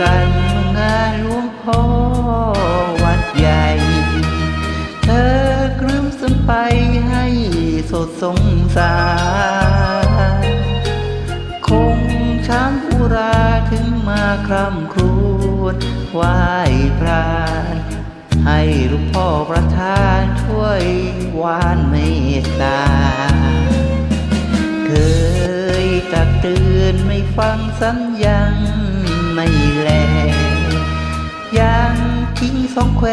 กันงานหลวงพ่อวัดใหญ่ เธอกลืมสันไปให้สดสงสาร คงช้างอุราถึงมาคร่ำครวญไหว้พรานให้หลูกพ่อประทานช่วยวานเมตตา เคยตักเตือนไม่ฟังสัญญัง สองแคว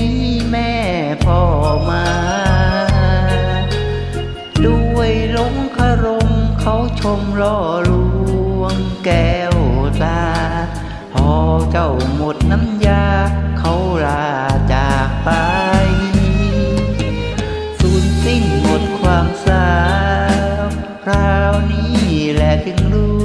นี้แม่พ่อมา ด้วยหลงคารมเขาชมล่อลวงแก้วตา พอเจ้าหมดน้ำยา เขาลาจากไปสูญสิ้นหมดความสาวคราวนี้แหละถึงรู้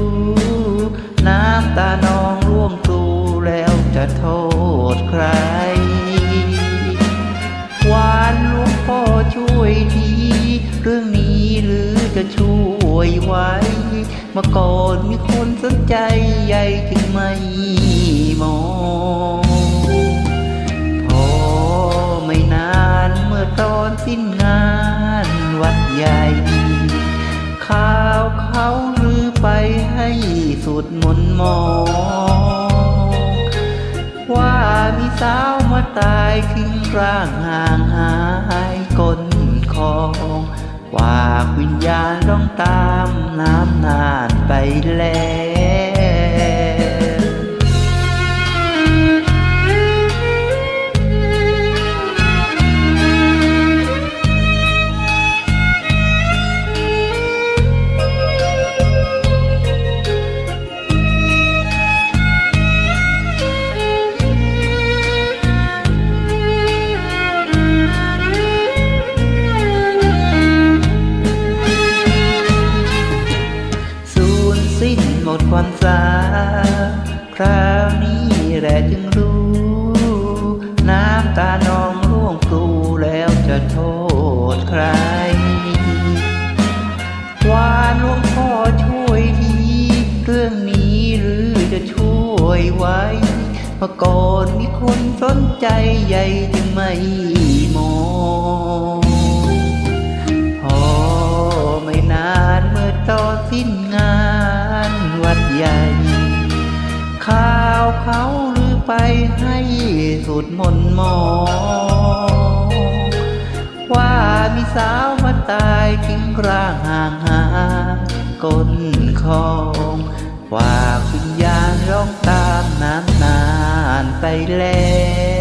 จะช่วยไว้เมื่อก่อนมีคนสนใจใหญ่ถึงไม่มองพอไม่นานเมื่อตอนสิ้นงานวัดใหญ่ข่าวเขาลือไปให้สุดมนมองว่ามีสาวมาตายทิ้งร่างห่างากวิญญาณร้องตามน้ำนานไป วามสาคราวนี้แหละจึงรู้ น้ำตานองร่วงพลูแล้วจะโทษใครวานหลวงพ่อช่วยทีเรื่องนี้หรือจะช่วยไว้เมื่อก่อนมีคนสนใจใหญ่จึงไม่มองพอไม่นานเมื่อตอนสิ้นงาน วัดใหญ่ข่าวเขาลือไปให้สุดมนต์มอ ว่ามีสาวมาตายทิ้งร่างห่างหาก้นคองว่าวิญญาณร้องตามน้ำนานไปแล้ว